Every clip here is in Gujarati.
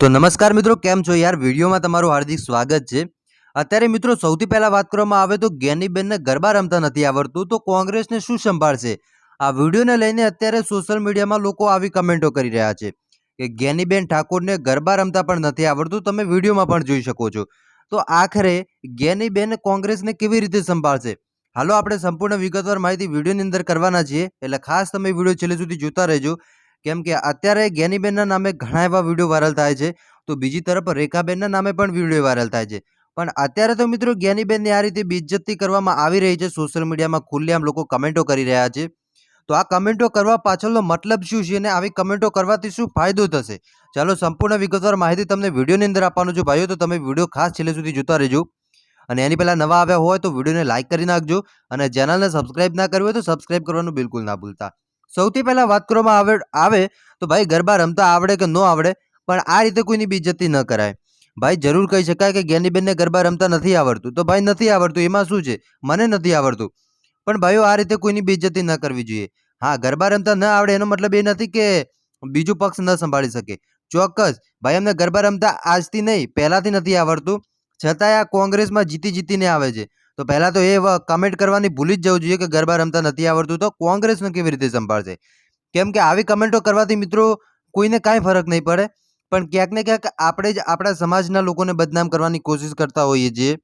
તો નમસ્કાર મિત્રો, કેમ છો યાર? વિડીયોમાં તમારું હાર્દિક સ્વાગત છે. અત્યારે મિત્રો, સૌથી પહેલા વાત કરવામાં આવે તો જ્ઞાનીબેનને ગરબા રમતા નથી આવડતું, તો કોંગ્રેસને શું સંભાળશે? આ વિડીયોને લઈને અત્યારે સોશિયલ મીડિયામાં લોકો આવી કમેન્ટો કરી રહ્યા છે કે જ્ઞાનીબેન ઠાકોરને ગરબા રમતા પણ નથી આવડતું, તમે વિડીયોમાં પણ જોઈ શકો છો. તો આખરે જ્ઞાનીબેન કોંગ્રેસને કેવી રીતે સંભાળશે? હાલો, આપણે સંપૂર્ણ વિગતવાર માહિતી વિડીયોની અંદર કરવાના છીએ. એટલે ખાસ તમે વીડિયો છેલ્લે સુધી જોતા રહેજો. કેમ કે અત્યારે જ્ઞાનીબેનના નામે ઘણા એવા વીડિયો વાયરલ થાય છે, તો બીજી તરફ રેખાબેનના નામે પણ વીડિયો વાયરલ થાય છે. પણ અત્યારે તો મિત્રો જ્ઞાનીબેનની આ રીતે બેઇજ્જતી કરવામાં આવી રહી છે સોશિયલ મીડિયામાં ખુલ્લેઆમ લોકો કમેન્ટો કરી રહ્યા છે. તો આ કમેન્ટો કરવા પાછળનો મતલબ શું છે અને આવી કમેન્ટો કરવાથી શું ફાયદો થશે? ચાલો સંપૂર્ણ વિગતવાર માહિતી તમને વિડીયોની અંદર આપવાનું છું ભાઈઓ, તો તમે વીડિયો ખાસ છેલ્લે સુધી જોતા રહેજો. અને એની પહેલાં નવા આવ્યા હોય તો વિડીયોને લાઇક કરી નાખજો અને ચેનલને સબસ્ક્રાઇબ ના કરવી હોય તો સબસ્ક્રાઇબ કરવાનું બિલકુલ ના ભૂલતા. સૌથી પહેલાં વાત કરવામાં આવે આવે તો ભાઈ ગરબા રમતા આવડે કે ન આવડે, પણ આ રીતે કોઈની બીજતી ન કરાય. ભાઈ જરૂર કહી શકાય કે જ્ઞાનીબેનને ગરબા રમતા નથી આવડતું, તો ભાઈ નથી આવડતું, એમાં શું છે? મને નથી આવડતું. પણ ભાઈઓ આ રીતે કોઈની બીજતી ન કરવી જોઈએ. હા, ગરબા રમતા ન આવડે એનો મતલબ એ નથી કે બીજું પક્ષ ન સંભાળી શકે. ચોક્કસ, ભાઈ અમને ગરબા રમતા આજથી નહીં, પહેલાંથી નથી આવડતું. છતાંય આ કોંગ્રેસમાં જીતી જીતીને આવે છે. તો પહેલાં તો એ કમેન્ટ કરવાની ભૂલી જ જવું જોઈએ કે ગરબા રમતા નથી આવડતું તો કોંગ્રેસને કેવી રીતે સંભાળશે? કેમ કે આવી કમેન્ટો કરવાથી મિત્રો કોઈને કાંઈ ફરક નહીં પડે. પણ ક્યાંક ને ક્યાંક આપણે જ આપણા સમાજના લોકોને બદનામ કરવાની કોશિશ કરતા હોઈએ છીએ.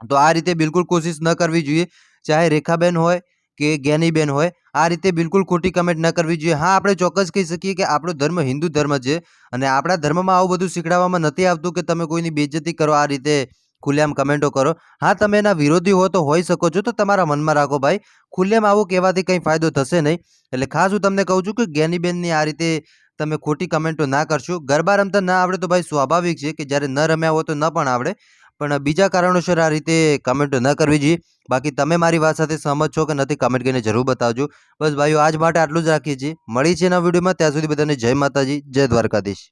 તો આ રીતે બિલકુલ કોશિશ ન કરવી જોઈએ. ચાહે રેખાબેન હોય કે જ્ઞાનીબેન હોય, આ રીતે બિલકુલ ખોટી કમેન્ટ ન કરવી જોઈએ. હા, આપણે ચોક્કસ કહી શકીએ કે આપણો ધર્મ હિન્દુ ધર્મ છે અને આપણા ધર્મમાં આવું બધું શીખડાવવામાં નથી આવતું કે તમે કોઈની બેજતી કરો. આ રીતે ખુલ્લેઆમ કમેન્ટો કરો. હા, તમે એના વિરોધી હો તો હોઈ શકો છો, તો તમારા મનમાં રાખો ભાઈ. ખુલ્લેમ આવું કહેવાથી કંઈ ફાયદો થશે નહીં. એટલે ખાસ હું તમને કહું છું કે જ્ઞાનીબેનની આ રીતે તમે ખોટી કમેન્ટો ના કરશો. ગરબા રમતા ના આવડે તો ભાઈ સ્વાભાવિક છે કે જ્યારે ન રમ્યા હો તો ન પણ આવડે. પણ બીજા કારણોસર આ રીતે કમેન્ટો ન કરવી જોઈએ. બાકી તમે મારી વાત સાથે સહમત છો કે નથી કમેન્ટ કરીને જરૂર બતાવજો. બસ ભાઈઓ, આજ માટે આટલું જ રાખીએ છીએ. મળી છે એના વિડીયોમાં. ત્યાં સુધી બધાને જય માતાજી, જય દ્વારકાધીશ.